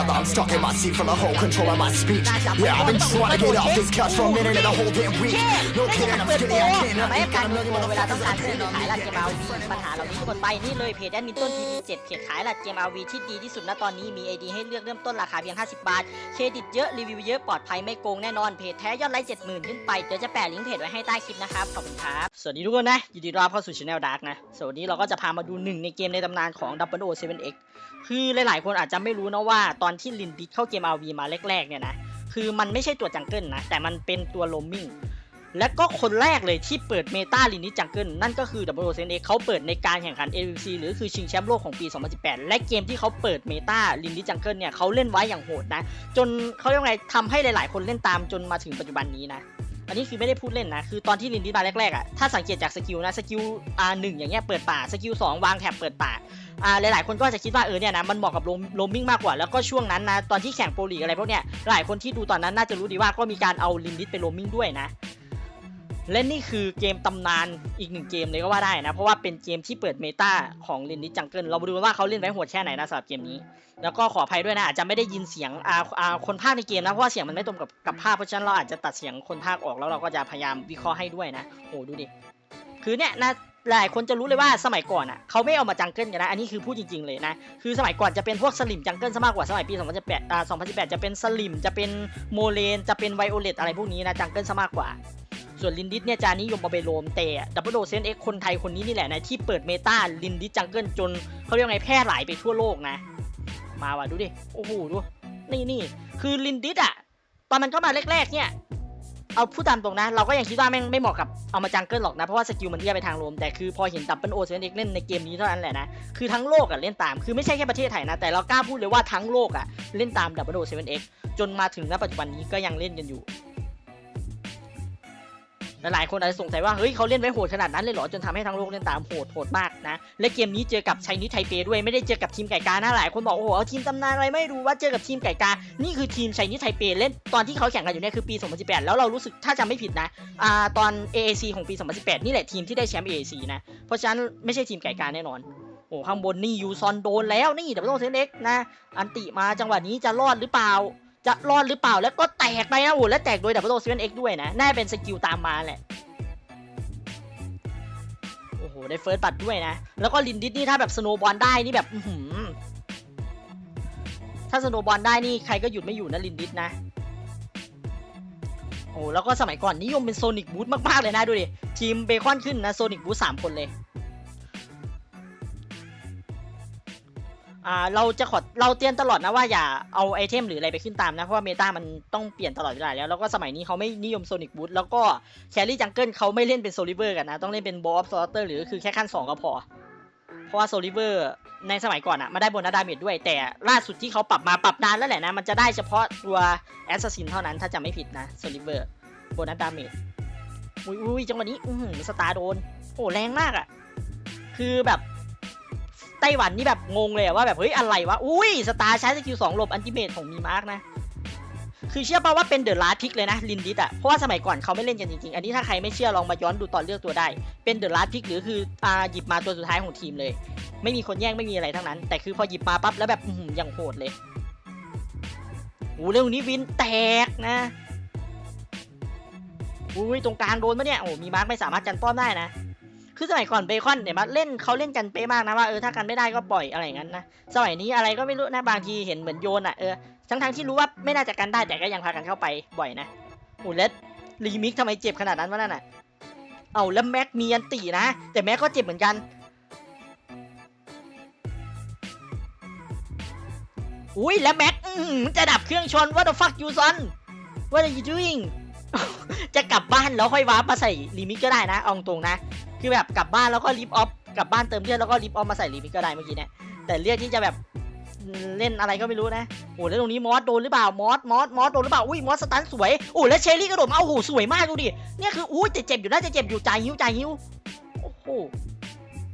another. I'm stuck in my seat from the whole control of my speech. Yeah, I've been trying to get off this couch for a minute and a whole damn week. No ไม่ kidding, ต้อง I'm เปิด skinny, โปร I can't. ไม่ I ให้ ain't การ got a เมือง million เวลาต้องการซื้อ motherfuckers ขายหลัก that เกม depend อา on วี me. ปัญหาเหล่านี้ทุกคนไปนี่เลยเพจแอดมินต้นทีวีเจ็ดเพจขายหลักเกมอาวีที่ดีที่สุดณตอนนี้มี ID ให้เลือกเริ่มต้นราคาเพียง 50 บาท เครดิตเยอะรีวิวเยอะปลอดภัยไม่โกงแน่นอนเพจแท้ยอดไลค์70,000ขึ้นไปเดี๋ยวจะแปะลิงก์เพจไว้ให้ใต้คลิปนะครับขอบคุณครับสวัสดีทุกคนนะยินดีต้อนรับเข้าสู่ช anel Dark นะสวัสดีเราก็จะพามาดูหนึ่งในเกมในตำนานของ Double O 7X คือหลายๆ คนอาจจะไม่รู้นะว่าตอนที่ลินดิสเข้าเกม RV มาแรกๆเนี่ยนะคือมันไม่ใช่ตัวจังเกิลนะแต่มันเป็นตัวโลมิงและก็คนแรกเลยที่เปิดเมตาลินดิจังเกิลนั่นก็คือ w o c n x เขาเปิดในการแข่งขัน AVC หรือคือชิงแชมป์โลกของปี 2018 และเกมที่เขาเปิดเมตาลินดิจังเกิลเนี่ยเขาเล่นไว้อย่างโหดนะ จนเขาเรียกไงทำให้หลายๆ คนเล่นตามจนมาถึงปัจจุบันนี้นะ อันนี้คือไม่ได้พูดเล่นนะ คือตอนที่ลินดิสมาแรกๆอะ ถ้าสังเกตจากสกิลนะ สกิลอ่าหนึ่งอย่างเงี้ยเปิดป่า สกิลสองวางแถบเปิดป่า อ่าหลายๆคนก็จะคิดว่าเออเนี่ยนะมันเหมาะกับโรมโรมมิ่งมากกว่า แล้วก็ช่วงนั้นนะตอนที่แข่งโปรลีกอะไรพวกเนี้ย หลายคนที่ดูตอนนั้นน่าจะรู้ดีว่าก็มีการเอาลินดิสไปโรมมิ่งด้วยนะ และนี่คือเกมตำนานอีกหนึ่งเกมเลยก็ว่าได้นะ เพราะว่าเป็นเกมที่เปิดเมตาของลินดิจังเกิลเรามาดูว่าเขาเล่นไว้โหดแค่ไหนนะสำหรับเกมนี้ แล้วก็ขออภัยด้วยนะอาจจะไม่ได้ยินเสียงอาอาคนภาคในเกมนะเพราะว่าเสียงมันไม่ตรงกับกับภาพเพราะฉะนั้นเราอาจจะตัดเสียงคนภาคออกแล้วเราก็จะพยายามวิเคราะห์ให้ด้วยนะโอ้ดูดิคือเนี่ยนะหลายคนจะรู้เลยว่าสมัยก่อนอะเขาไม่เอามาจังเกิลกันนะ อันนี้คือพูดจริงๆเลยนะ คือสมัยก่อนจะเป็นพวกสลิมจังเกิลซะมากกว่าสมัยปี 2018อ่า2018 จะเป็นสลิมจะเป็นโมเลนจะเป็นไวโอเลตอะไรพวกนี้นะจังเกิลซะมากกว่า ส่วนลินดิสเนี่ยจะนิยมเอาไปโรมแต่ดับเบิลโดเซนเอ็กคนไทยคนนี้นี่แหละนะ ที่เปิดเมตาลินดิสจังเกิลจนเขาเรียกไงแพร่หลายไปทั่วโลกนะ มาว่ะดูดิ โอ้โหดู นี่นี่คือลินดิสอะตอนมันก็มาแรกๆเนี่ย เอาพูดตามตรงนะ เราก็ยังคิดว่าแม่งไม่เหมาะกับเอามาจังเกิลหรอกนะ เพราะว่าสกิลมันเอี้ยไปทางโรมแต่คือพอเห็นดับเบิลโอเซนเอ็กเล่นในเกมนี้เท่านั้นแหละนะคือทั้งโลกอะเล่นตามคือไม่ใช่แค่ประเทศไทยนะแต่เรากล้าพูดเลยว่าทั้งโลกอะเล่นตามดับเบิลโอเซนเอ็กจนมาถึงณปัจจุบันนี้ก็ยังเล่นกันอยู่ หลายๆคนอาจจะสงสัยว่าเฮ้ยเขาเล่นไว้โหดขนาดนั้นเลยเหรอจนทำให้ทั้งโลกเล่นตามโหดโหดมากนะและเกมนี้เจอกับไชนีสไทเปด้วยไม่ได้เจอกับทีมไก่กานะหลายคนบอกโอ้โหเอาทีมตำนานอะไรไม่รู้ว่าเจอกับทีมไก่กา นี่คือทีมไชนีสไทเปเล่นตอนที่เขาแข่งกันอยู่เนี่ยคือปี 2018 แล้วเรารู้สึกถ้าจำไม่ผิดนะอ่าตอน AAC ของปี 2018 นี่แหละทีมที่ได้แชมป์ AAC นะเพราะฉะนั้นไม่ใช่ทีมไก่กาแน่นอนโอ้ข้างบนนี่ยูซอนโดนแล้วนี่แต่ไม่ต้องเซนเอ็กนะอันติมาจังหวะนี้จะรอดหรือเปล่า จะรอดหรือเปล่าแล้วก็แตกไปนะโอ้โหและแตกโดยดับเบิลโอเซเว่นเอ็กด้วยนะ น่าเป็นสกิลตามมาแหละ โอ้โห ได้เฟิร์สบัตด้วยนะ แล้วก็ลินดิสนี่ถ้าแบบสโนบอลได้นี่แบบหือถ้าสโนบอลได้นี่ใครก็หยุดไม่อยู่นะลินดิสนะ โอ้แล้วก็สมัยก่อนนิยมเป็นโซนิกบูธมากๆเลยนะดูดิ ทีมเบคอนขึ้นนะโซนิกบูธสามคนเลย อ่าเราจะขอเราเตือนตลอดนะว่าอย่าเอาไอเทมหรืออะไรไปขึ้นตามนะ เพราะว่าเมตามันต้องเปลี่ยนตลอดเวลาแล้ว แล้วก็สมัยนี้เขาไม่นิยมโซนิกบูธแล้วก็แครี่จังเกิลเขาไม่เล่นเป็นโซลิเวอร์กันนะ ต้องเล่นเป็นบอสซอเตอร์หรือคือแค่ขั้น 2 ก็พอ เพราะว่าโซลิเวอร์ในสมัยก่อนอะมาได้โบนัสดาเมจด้วย แต่ล่าสุดที่เขาปรับมาปรับนานแล้วแหละนะ มันจะได้เฉพาะตัวแอสซัสซินเท่านั้นถ้าจำไม่ผิดนะโซลิเวอร์โบนัสดาเมจอุ้ยอุ้ยจังหวะนี้ อือหือสตาร์โดน โอ้แรงมากอะคือแบบ ไต้หวันนี่แบบงงเลยอะว่าแบบเฮ้ยอะไรวะ อุ้ยสตาร์ใช้สกิลสองหลบอันติเมทของมีมาร์กนะ คือเชื่อป่าว่าเป็นเดอะลาสพิกเลยนะลินดิสอะเพราะว่าสมัยก่อนเขาไม่เล่นกันจริงๆ อันนี้ถ้าใครไม่เชื่อลองมาย้อนดูตอนเลือกตัวได้ เป็นเดอะลาสพิกหรือคืออ่าหยิบมาตัวสุดท้ายของทีมเลย ไม่มีคนแย่งไม่มีอะไรทั้งนั้น แต่คือพอหยิบมาปั๊บแล้วแบบอือหืออย่างโหดเลยโอ้เรื่องนี้วินแตกนะอุ้ยตรงกลางโดนปะเนี่ยโอ้มีมาร์กไม่สามารถกันป้อมได้นะ คือสมัยก่อนเบคอนเนี่ยมาเล่นเขาเล่นกันเป๊ะมากนะว่าเออถ้ากันไม่ได้ก็ปล่อยอะไรอย่างนั้นนะสมัยนี้อะไรก็ไม่รู้นะบางทีเห็นเหมือนโยนอะเออทั้งทั้งที่รู้ว่าไม่น่าจะกันได้แต่ก็ยังพากันเข้าไปบ่อยนะโอ้แล้วรีมิกทำไมเจ็บขนาดนั้นวะนั่นอะเอาแล้วแม็กมีอันตีนะ แต่แม็กก็เจ็บเหมือนกันอุ้ยแล้วแม็กจะดับเครื่องชน what the fuck you son what are you doing จะกลับบ้านแล้วค่อยวาร์ปมาใส่รีมิกก็ได้นะเอาตรงนะ คือแบบกลับบ้านแล้วก็รีบออฟกลับบ้านเติมเลือดแล้วก็รีบออฟมาใส่รีมิกก็ได้เมื่อกี้เนี่ยแต่เลือดที่จะแบบเล่นอะไรก็ไม่รู้นะโอ้แล้วตรงนี้มอสโดนหรือเปล่ามอสมอสมอสโดนหรือเปล่าอุ้ยมอสสตันสวยโอ้แล้วเชอรี่กระโดดมาโอ้โหสวยมากดูดิเนี่ยคืออุ้ยแต่เจ็บอยู่น่าจะเจ็บอยู่ใจหิวใจหิวโอ้โห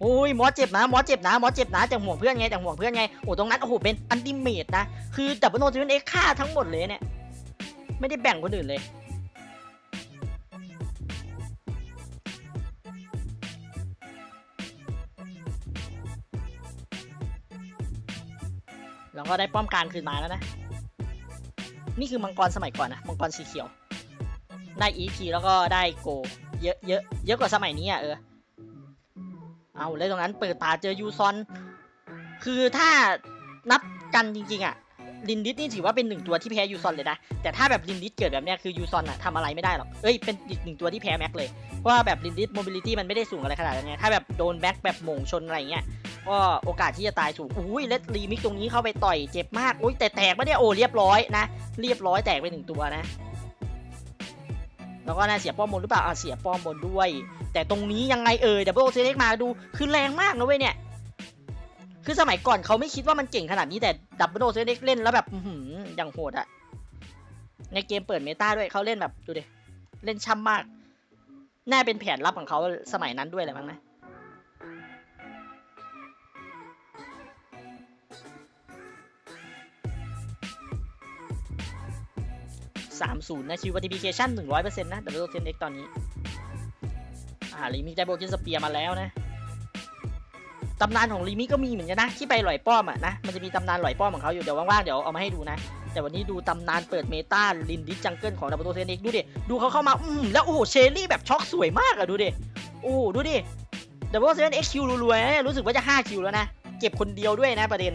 โอ้ยมอสเจ็บนะมอสเจ็บนะมอสเจ็บนะแต่ห่วงเพื่อนไงแต่ห่วงเพื่อนไงโอ้ตรงนั้นโอ้โหเป็นอันติเมตนะคือดับเบิลโนจิเป็นเอ็กฆ่าทั้งหมดเลยเนี่ยไม่ได้แบ่งคนอื่นเลย แล้วก็ได้ป้อมกลางคืนมาแล้วนะ นี่คือมังกรสมัยก่อนนะ มังกรสีเขียว ได้อีพีแล้วก็ได้โก เยอะเยอะเยอะกว่าสมัยนี้อะเออ เอาเลยตรงนั้นเปิดตาเจอยูซอน คือถ้านับกันจริงๆอะลินดิสนี่ถือว่าเป็นหนึ่งตัวที่แพ้ยูซอนเลยนะ แต่ถ้าแบบลินดิสเกิดแบบเนี้ยคือยูซอนอะทำอะไรไม่ได้หรอก เอ้ยเป็นอีกหนึ่งตัวที่แพ้แม็กเลย เพราะว่าแบบลินดิสโมบิลิตี้มันไม่ได้สูงอะไรขนาดนั้นไงถ้าแบบโดนแบ็คแบบหม่งชนอะไรเงี้ย ก็โอกาสที่จะตายสูงอุ้ยเลดรีมิกตรงนี้เข้าไปต่อยเจ็บมากอุ้ยแต่แตกปะเนี่ยโอ้เรียบร้อยนะเรียบร้อยแตกไปหนึ่งตัวนะ แล้วก็น่าเสียป้อมบนหรือเปล่าอะเสียป้อมบนด้วย แต่ตรงนี้ยังไงเอ่ยดับเบิลเซเล็กมาดูคือแรงมากนะเว้ยเนี่ยคือสมัยก่อนเขาไม่คิดว่ามันเก่งขนาดนี้แต่ดับเบิลเซเล็กเล่นแล้วแบบหืออย่างโหดอะในเกมเปิดเมตาด้วยเขาเล่นแบบดูดิเล่นช่ำมาก น่าเป็นแผนลับของเขาสมัยนั้นด้วยแหละมั้งนะ สามศูนย์นะคิววัติฟิเคชันหนึ่งร้อยเปอร์เซ็นต์นะดับเบิลเทนเอกตอนนี้ อ่าลีมิกได้โบกินสเปียร์มาแล้วนะ ตำนานของลีมิก็มีเหมือนกันนะ ที่ไปหลอยป้อมอะนะ มันจะมีตำนานหลอยป้อมของเขาอยู่ เดี๋ยวว่างๆ เดี๋ยวเอามาให้ดูนะ แต่วันนี้ดูตำนานเปิดเมตาลินดิสจังเกิลของดับเบิลเทนเอกดูดิ ดูเขาเข้ามา อืม แล้วโอ้โห เชลลี่แบบช็อกสวยมากอะดูดิ โอ้ดูดิดับเบิลเทนเอ็กคิวรวยๆรู้สึกว่าจะ5คิวแล้วนะ เก็บคนเดียวด้วยนะประเด็น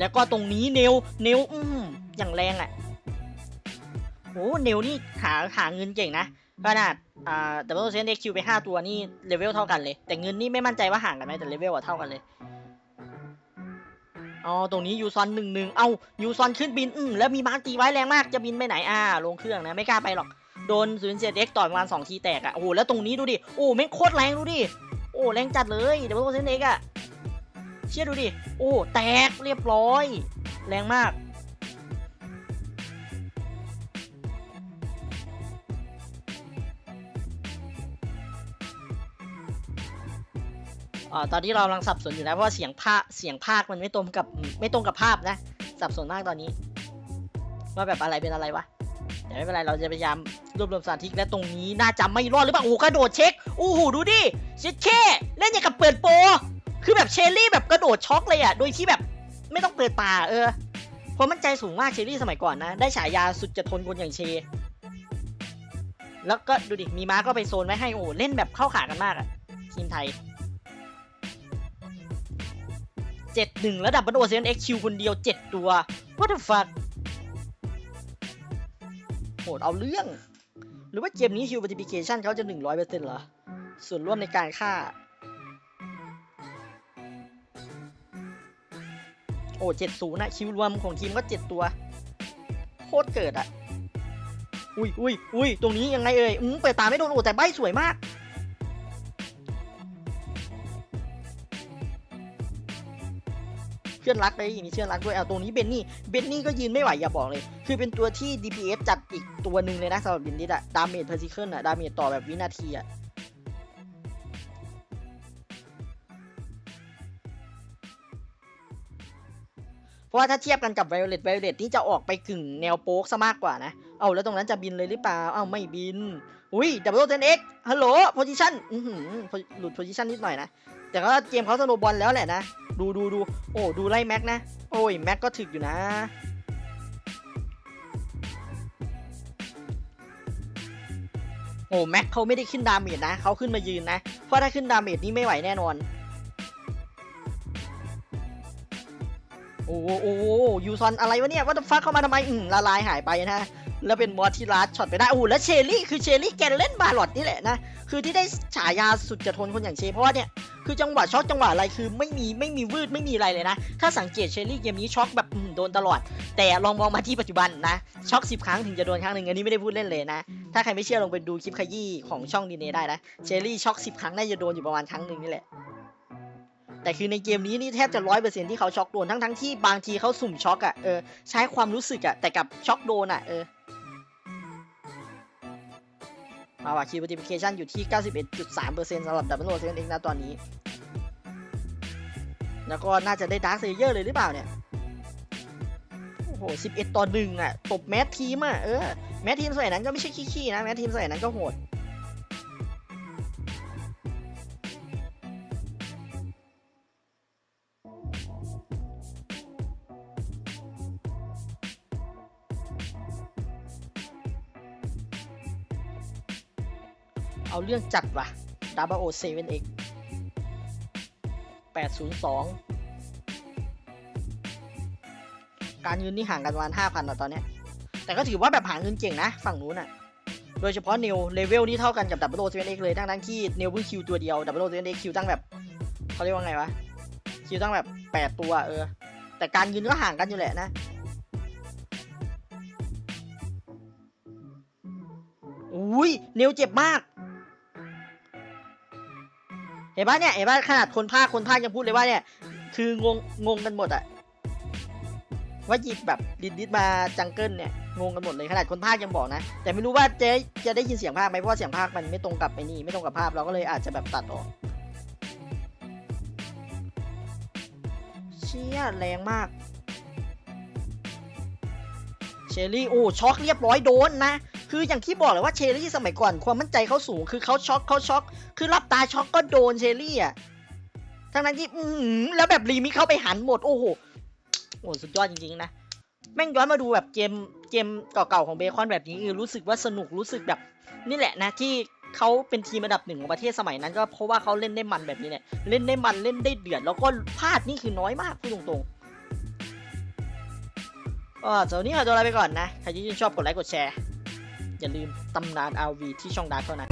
แล้วก็ตรงนี้เนวเนวอืมอย่างแรงอะ่ะโอ้เนวนี่หาหาเงินเก่งนะขนาดอ่าแต่ว่าเซนเอ็กคิวไป5ตัวนี่เลเวลเท่ากันเลย แต่เงินนี่ไม่มั่นใจว่าห่างกันไหมแต่เลเวลอะเท่ากันเลยอ๋อตรงนี้ยูซอนหนึ่งหนึ่งเอายูซอนขึ้นบินอืมแล้วมีมาร์กตีไว้แรงมากจะบินไปไหนอ่าลงเครื่องนะไม่กล้าไปหรอกโดนศูนย์เจ็ดเอ็กต่อยประมาณสองทีแตกอะ่ะโอ้โหแล้วตรงนี้ดูดิโอ้แม่งโคตรแรงดูดิโอ้แรงจัดเลยเดี๋ยวเซนเอ็กอะ เชื่อดูดิ โอ้ แตกเรียบร้อย แรงมาก อ่า ตอนนี้เรากำลังสับสนอยู่นะ เพราะว่าเสียงภาคเสียงภาคมันไม่ตรงกับไม่ตรงกับภาพนะ สับสนมากตอนนี้ ว่าแบบอะไรเป็นอะไรวะแต่ไม่เป็นไรเราจะพยายามรวบรวมสถานที่และตรงนี้น่าจะไม่รอดหรือเปล่าโอ้กระโดดเช็คโอ้โหดูดิเช็ดแค่เล่นอย่างกับเปิดโป คือแบบเชลลี่แบบกระโดดช็อกเลยอะ โดยที่แบบไม่ต้องเปิดตาเออ เพราะมั่นใจสูงมากเชลลี่สมัยก่อนนะ ได้ฉายาสุดจะทนคนอย่างเช แล้วก็ดูดิ มีม้าก็ไปโซนไว้ให้โอ้เล่นแบบเข้าขากันมากอะ ทีมไทยเจ็ดหนึ่งแล้วดับบิลโอเซนเอ็กคิวคนเดียวเจ็ดตัว what the fuck โหดเอาเรื่อง หรือว่าเกมนี้คิวบัติฟิเคชันเขาจะหนึ่งร้อยเปอร์เซ็นต์เหรอ ส่วนร่วมในการฆ่า โอ้เจ็ดศูนย์นะคิวรวมของทีมก็เจ็ดตัว โคตรเกิดอะอุ้ยอุ้ยอุ้ยตรงนี้ยังไงเอ่ยอืมเปิดตาไม่โดนโอ้แต่ใบสวยมากเพื่อนรักเลยอย่างนี้เชื่อนรักด้วยเอาตรงนี้เบนนี่เบนนี่ก็ยืนไม่ไหวอย่าบอกเลย คือเป็นตัวที่ DPS จัดอีกตัวหนึ่งเลยนะสำหรับลินดิสอะดาเมจเพอร์ซิเคิลอะดาเมจต่อแบบวินาทีอะ เพราะว่าถ้าเทียบกันกับ Violet Violet นี่จะออกไปกึ่งแนวโป๊กซะมากกว่านะ เอาแล้วตรงนั้นจะบินเลยหรือเปล่า เอาไม่บิน อุ้ย Double Ten X ฮัลโหลโพซิชันอือหือหลุดโพซิชันนิดหน่อยนะ แต่ก็เกมเขาสโนบอลแล้วแหละนะ ดูดูดูโอ้ดูไล่แม็กนะ โอ้ยแม็กก็ถึกอยู่นะโอ้แม็กเขาไม่ได้ขึ้นดาเมจนะเขาขึ้นมายืนนะ เพราะถ้าขึ้นดาเมจนี่ไม่ไหวแน่นอน โอ้โหโอ้โหยูซอนอะไรวะเนี่ยว่าจะฟักเข้ามาทำไมอืมละลายหายไปนะ แล้วเป็นมอสที่ลัดช็อตไปได้โอ้แล้วเชลลี่คือเชลลี่แกเล่นบาลอดนี่แหละนะ คือที่ได้ฉายาสุดจะทนคนอย่างเชเพราะว่าเนี่ยคือจังหวะช็อกจังหวะอะไรคือไม่มีไม่มีวืดไม่มีอะไรเลยนะ ถ้าสังเกตเชลลี่เกมนี้ช็อกแบบโดนตลอด แต่ลองมองมาที่ปัจจุบันนะช็อกสิบครั้งถึงจะโดนครั้งหนึ่งอันนี้ไม่ได้พูดเล่นเลยนะ ถ้าใครไม่เชื่อลองไปดูคลิปขยี้ของช่องดีเนได้นะเชลลี่ช็อกสิบครั้งน่าจะโดนอยู่ประมาณครั้งหนึ่งนี่แหละ แต่คือในเกมนี้นี่แทบจะร้อยเปอร์เซ็นที่เขาช็อกโดนทั้งทั้งๆที่บางทีเขาสุ่มช็อกอะ่ะเออใช้ความรู้สึกอะ่ะแต่กับช็อกโดนอะ่ะเออมาว่าคีย์ notification อยู่ที่ 91.3%สำหรับ Double O เองนะตอนนี้ แล้วก็น่าจะได้ Dark Slayer เลยหรือเปล่าเนี่ย โอ้โห 11 ต่อ1อะ ตบแมททีมอะ เออ แมททีมสมัยนั้นก็ไม่ใช่ขี้ๆนะ แมททีมสมัยนั้นก็โหด เอาเรื่องจัดว่ะ W O 7 X 802 การเงินนี่ห่างกันประมาณ5,000อะตอนนี้ แต่ก็ถือว่าแบบหาเงินเก่งนะ ฝั่งนู้นอะโดยเฉพาะเนวเลเวลนี่เท่ากันกับ Double O 7 X เลยทั้งนั้นที่เนวเพิ่งคิวตัวเดียว Double O 7 X คิวตั้งแบบเขาเรียกว่าไงวะ คิวตั้งแบบ 8 ตัวเออ แต่การเงินก็ห่างกันอยู่แหละนะอุ้ยเนวเจ็บมาก เห็นปะเนี่ยเห็นปะขนาดคนภาคคนภาคยังพูดเลยว่าเนี่ยคืองงงงกันหมดอะว่าหยิบแบบดิดดิดมาจังเกิลเนี่ยงงกันหมดเลยขนาดคนภาคยังบอกนะ แต่ไม่รู้ว่าเจ๊จะได้ยินเสียงภาคไหมเพราะเสียงภาคมันไม่ตรงกับไอ้นี่ไม่ตรงกับภาพเราก็เลยอาจจะแบบตัดออกเชี่ยแรงมากเชอรี่โอ้ช็อกเรียบร้อยโดนนะ คืออย่างที่บอกเลยว่าเชอรี่สมัยก่อนความมั่นใจเขาสูง คือเขาช็อกเขาช็อก คือรับตาช็อกก็โดนเชอรี่อะทั้งนั้นที่อือหือแล้วแบบรีมิเข้าไปหันหมด โอ้โหโอ้สุดยอดจริงๆนะ แม่งย้อนมาดูแบบเกมเกมเก่าๆของเบคอนแบบนี้คือรู้สึกว่าสนุกรู้สึกแบบ นี่แหละนะที่เขาเป็นทีมอันดับหนึ่งของประเทศสมัยนั้นก็เพราะว่าเขาเล่นได้มันแบบนี้แหละเล่นได้มันเล่นได้เดือด แล้วก็พลาดนี่คือน้อยมากพูดตรงๆก็สำหรับวันนี้ขอตัวลาไปก่อนนะ ใครที่ชื่นชอบกดไลค์กดแชร์ อย่าลืมตำนาน RV ที่ช่องดาร์กเท่านั้น